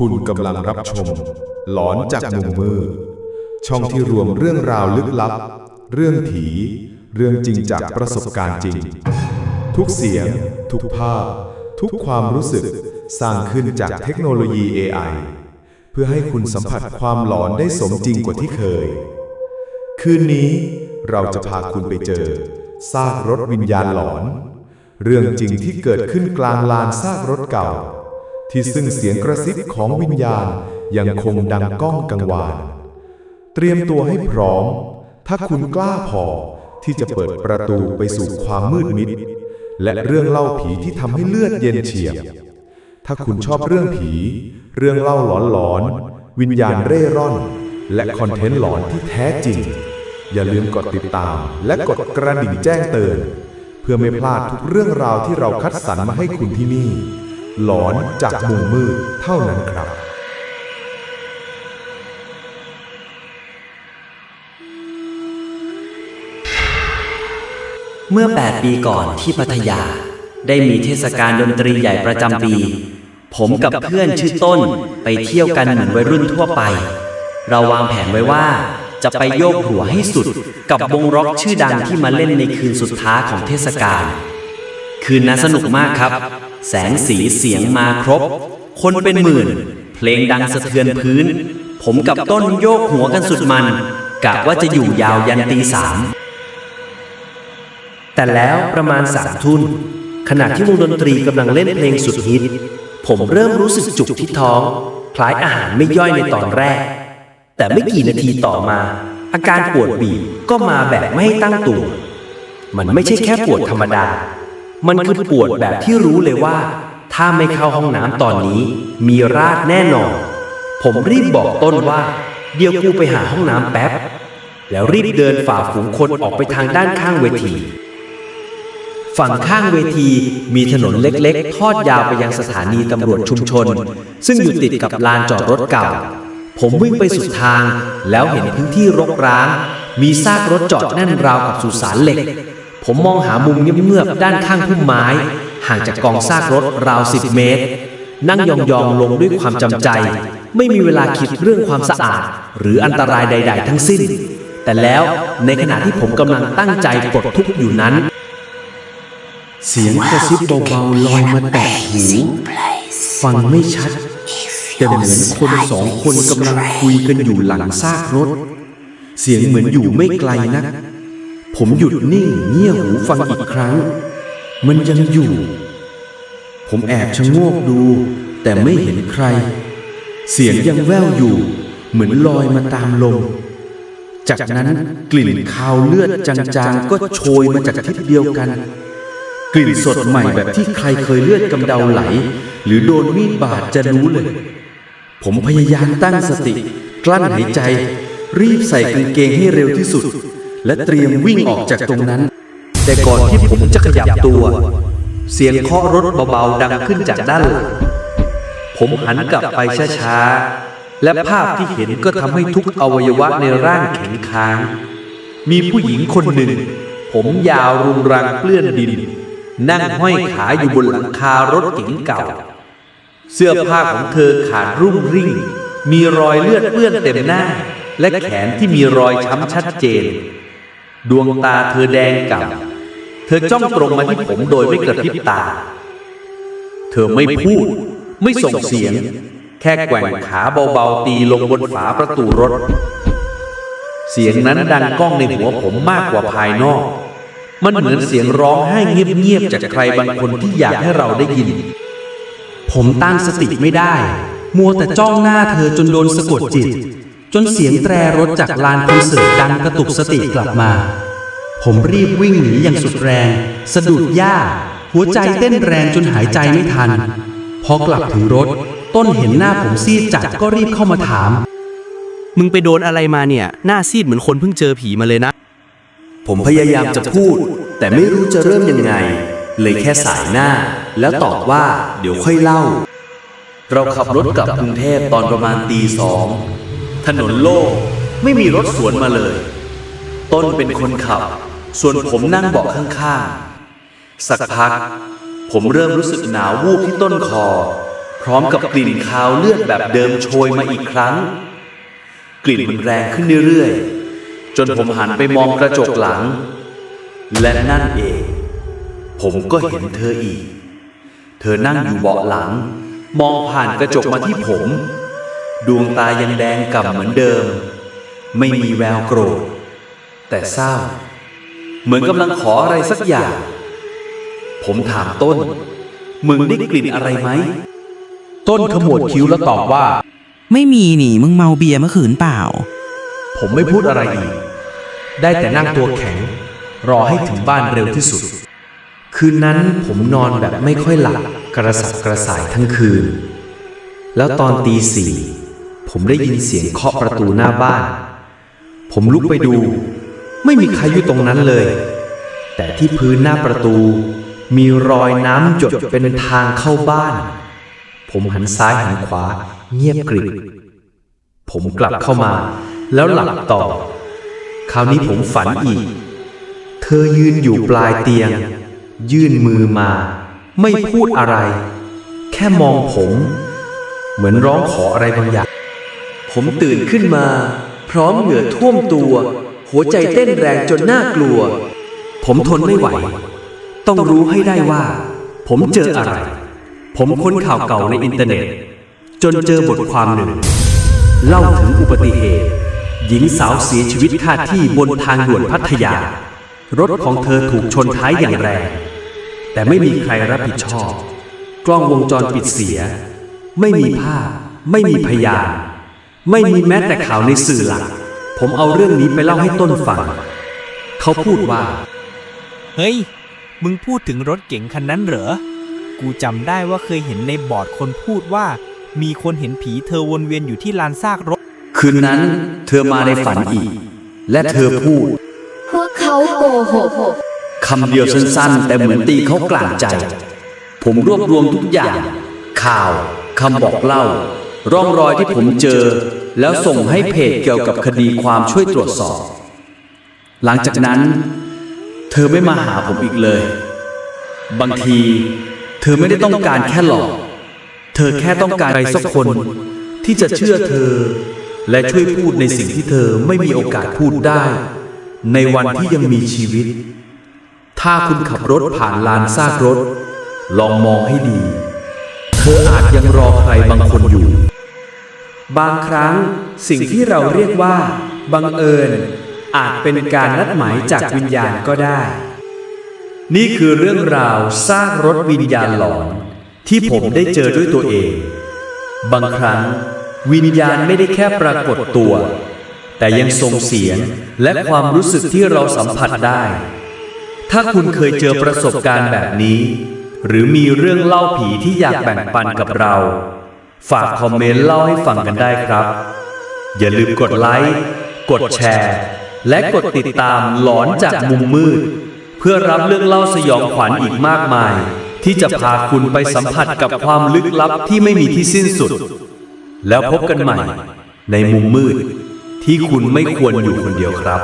คุณกำลังรับชม หลอนจากมุมมืดช่องที่รวมเรื่องราวลึกลับ เรื่องผี เรื่องจริงจากประสบการณ์จริง ทุกเสียง ทุกภาพ ทุกความรู้สึกสร้างขึ้นจากเทคโนโลยี AI เพื่อให้คุณสัมผัสความหลอนได้สมจริงกว่าที่เคย คืนนี้เราจะพาคุณไปเจอซากรถวิญญาณหลอน เรื่องจริงที่เกิดขึ้นกลางลานซากรถเก่า ที่ซึ่งเสียงกระซิบของวิญญาณยังคงดังก้องกังวาน เตรียมตัวให้พร้อม ถ้าคุณกล้าพอที่จะเปิดประตูไปสู่ความมืดมิด และเรื่องเล่าผีที่ทำให้เลือดเย็นเฉียบ ถ้าคุณชอบเรื่องผี เรื่องเล่าหลอนๆ วิญญาณเร่ร่อน และคอนเทนต์หลอนที่แท้จริง อย่าลืมกดติดตาม และกดกระดิ่งแจ้งเตือน เพื่อไม่พลาดทุกเรื่องราวที่เราคัดสรรมาให้คุณที่นี่ หลอนจากมุมมืดเท่านั้นครับ เมื่อ 8 ปีก่อนที่พัทยาได้มีเทศกาลดนตรีใหญ่ประจำปี ผมกับเพื่อนชื่อต้นไปเที่ยวกันเหมือนวัยรุ่นทั่วไป เราวางแผนไว้ว่าจะไปโยกหัวให้สุดกับวงร็อกชื่อดังที่มาเล่นในคืนสุดท้ายของเทศกาล คืนนั้นสนุกมากครับ แสงสีเสียงมาครบ คนเป็นหมื่น เพลงดังสะเทือนพื้น ผมกับต้นโยกหัวกันสุดมันกะว่าจะอยู่ยาวยันตีสามแต่แล้วประมาณสามทุ่นขณะที่วงดนตรีกำลังเล่นเพลงสุดฮิต ผมเริ่มรู้สึกจุกที่ท้อง คล้ายอาหารไม่ย่อยในตอนแรก แต่ไม่กี่นาทีต่อมา อาการปวดบีบก็มาแบบไม่ให้ตั้งตัว มันไม่ใช่แค่ปวดธรรมดา มันคือปวดแบบที่รู้เลยว่า ถ้าไม่เข้าห้องน้ำตอนนี้ มีราดแน่นอน ผมรีบบอกต้นว่า เดี๋ยวกูไปหาห้องน้ำแป๊บ แล้วรีบเดินฝ่าฝูงคนออกไปทางด้านข้างเวที ฝั่งข้างเวทีมีถนนเล็กๆ ทอดยาวไปยังสถานีตำรวจชุมชน ซึ่งอยู่ติดกับลานจอดรถเก่า ผมวิ่งไปสุดทางแล้วเห็นพื้นที่รกร้าง มีซากรถจอดแน่นราวกับสุสานเหล็ก ผมมองหามุมเงียบๆด้านข้างพุ่มไม้ ห่างจากกองซากรถราวสิบเมตร นั่งยองๆลงด้วยความจำใจ ไม่มีเวลาคิดเรื่องความสะอาด หรืออันตรายใด ๆ ทั้งสิ้น แต่แล้วในขณะที่ผมกำลังตั้งใจปลดทุกข์อยู่นั้น เสียงกระซิบเบาๆลอยมาแตะหูฟังไม่ชัด แต่เหมือนคนสองคนกำลังคุยกันอยู่หลังซากรถ เสียงเหมือนอยู่ไม่ไกลนัก ผมหยุดนิ่งเงี่ยหูฟังอีกครั้ง มันยังอยู่ ผมแอบชะโงกดู แต่ไม่เห็นใคร เสียงยังแว่วอยู่ เหมือนลอยมาตามลม จากนั้นกลิ่นคาวเลือดจางๆ ก็โชยมาจากทิศเดียวกัน กลิ่นสดใหม่แบบที่ใครเคยเลือดกำเดาไหล หรือโดนมีดบาดจะรู้เลย ผมพยายามตั้งสติ กลั้นหายใจ รีบใส่กางเกงให้เร็วที่สุด และเตรียมวิ่งออกจากตรงนั้น แต่ก่อนที่ผมจะขยับตัว เสียงเคาะรถเบาๆดังขึ้นจากด้านหลังผมหันกลับไปช้าๆ และภาพที่เห็นก็ทำให้ทุกอวัยวะในร่างแข็งค้าง มีผู้หญิงคนหนึ่ง ผมยาวรุงรังเปื้อนดิน นั่งห้อยขาอยู่บนหลังคารถเก๋งเก่า เสื้อผ้าของเธอขาดรุ่งริ่ง มีรอยเลือดเปื้อนเต็มหน้า และแขนที่มีรอยช้ำชัดเจน ดวงตาเธอแดงก่ำเธอจ้องตรงมาที่ผมโดยไม่กระพริบตา เธอไม่พูด ไม่ส่งเสียง แค่แกว่งขาเบาๆตีลงบนฝาประตูรถ เสียงนั้นดังก้องในหัวผมมากกว่าภายนอก มันเหมือนเสียงร้องไห้เงียบๆจากใครบางคนที่อยากให้เราได้ยิน ผมตั้งสติไม่ได้ มัวแต่จ้องหน้าเธอจนโดนสะกดจิต นเสียงแตรรถจากลานคอนเสิร์ตดังกระตุกสติกลับมา ผมรีบวิ่งหนีอย่างสุดแรง สะดุดหญ้า หัวใจเต้นแรงจนหายใจไม่ทัน พอกลับถึงรถ ต้นเห็นหน้าผมซีดจัดก็รีบเข้ามาถาม มึงไปโดนอะไรมาเนี่ย หน้าซีดเหมือนคนเพิ่งเจอผีมาเลยนะ ผมพยายามจะพูด แต่ไม่รู้จะเริ่มยังไง เลยแค่สายหน้า แล้วตอบว่าเดี๋ยวค่อยเล่า เราขับรถกลับกรุงเทพตอนประมาณตีสอง ถนนโล่งไม่มีรถสวนมาเลย ต้นเป็นคนขับ ส่วนผมนั่งเบาะข้างๆ สักพัก ผมเริ่มรู้สึกหนาววูบที่ต้นคอ พร้อมกับกลิ่นคาวเลือดแบบเดิมโชยมาอีกครั้ง กลิ่นมันแรงขึ้นเรื่อยๆ จนผมหันไปมองกระจกหลัง และนั่นเอง ผมก็เห็นเธออีก เธอนั่งอยู่เบาะหลัง มองผ่านกระจกมาที่ผม ดวงตายังแดงก่ำเหมือนเดิม ไม่มีแววโกรธ แต่เศร้า เหมือนกำลังขออะไรสักอย่าง ผมถามต้น มึงได้กลิ่นอะไรไหม ต้นขมวดคิ้วแล้วตอบว่า ไม่มีนี่มึงเมาเบียร์เมื่อคืนเปล่า ผมไม่พูดอะไรอีก ได้แต่นั่งตัวแข็ง รอให้ถึงบ้านเร็วที่สุด คืนนั้นผมนอนแบบไม่ค่อยหลับ กระสับกระส่ายทั้งคืน แล้วตอนตีสี่ ผมได้ยินเสียงเคาะประตูหน้าบ้าน ผมลุกไปดู ไม่มีใครอยู่ตรงนั้นเลย แต่ที่พื้นหน้าประตู มีรอยน้ำหยดเป็นทางเข้าบ้าน ผมหันซ้ายหันขวา เงียบกริบผมกลับเข้ามา แล้วหลับต่อ คราวนี้ผมฝันอีก เธอยืนอยู่ปลายเตียง ยื่นมือมา ไม่พูดอะไร แค่มองผม เหมือนร้องขออะไรบางอย่าง ผมตื่นขึ้นมา พร้อมเหงื่อท่วมตัว หัวใจเต้นแรงจนน่ากลัว ผมทนไม่ไหว ต้องรู้ให้ได้ว่า ผมเจออะไร ผมค้นข่าวเก่าในอินเทอร์เน็ต จนเจอบทความหนึ่ง เล่าถึงอุบัติเหตุ หญิงสาวเสียชีวิตคาที่บนทางด่วนพัทยา รถของเธอถูกชนท้ายอย่างแรง แต่ไม่มีใครรับผิดชอบ กล้องวงจรปิดเสีย ไม่มีภาพไม่มีพยาน ไม่มีแม้แต่ข่าวในสื่อหลัก ผมเอาเรื่องนี้ไปเล่าให้ต้นฟัง เขาพูดว่า เฮ้ย มึงพูดถึงรถเก๋งคันนั้นเหรอ กูจำได้ว่าเคยเห็นในบอร์ดคนพูดว่า มีคนเห็นผีเธอวนเวียนอยู่ที่ลานซากรถ คืนนั้นเธอมาในฝันอีก และเธอพูดพวกเขาโกหกคำเดียวสั้นๆ แต่เหมือนตีเขากลั่นใจ ผมรวบรวมทุกอย่าง ข่าวคำบอกเล่า ร่องรอยที่ผมเจอ แล้วส่งให้เพจเกี่ยวกับคดีความช่วยตรวจสอบ หลังจากนั้น เธอไม่มาหาผมอีกเลย บางที เธอไม่ได้ต้องการแค่หลอก เธอแค่ต้องการใครสักคนที่จะเชื่อเธอ และช่วยพูดในสิ่งที่เธอไม่มีโอกาสพูดได้ ในวันที่ยังมีชีวิต ถ้าคุณขับรถผ่านลานซากรถ ลองมองให้ดี เธออาจยังรอใครบางคน บางครั้งสิ่งที่เราเรียกว่า บังเอิญ อาจเป็นการนัดหมายจากวิญญาณก็ได้ นี่คือเรื่องราวซากรถวิญญาณหลอน ที่ผมได้เจอด้วยตัวเอง บางครั้ง วิญญาณไม่ได้แค่ปรากฏตัว แต่ยังส่งเสียงและความรู้สึกที่เราสัมผัสได้ ถ้าคุณเคยเจอประสบการณ์แบบนี้ หรือมีเรื่องเล่าผีที่อยากแบ่งปันกับเรา ฝากคอมเมนต์เล่าให้ฟังกันได้ครับ อย่าลืมกดไลค์ กดแชร์ และกดติดตามหลอนจากมุมมืด เพื่อรับเรื่องเล่าสยองขวัญอีกมากมาย ที่จะพาคุณไปสัมผัสกับความลึกลับที่ไม่มีที่สิ้นสุด แล้วพบกันใหม่ในมุมมืดที่คุณไม่ควรอยู่คนเดียวครับ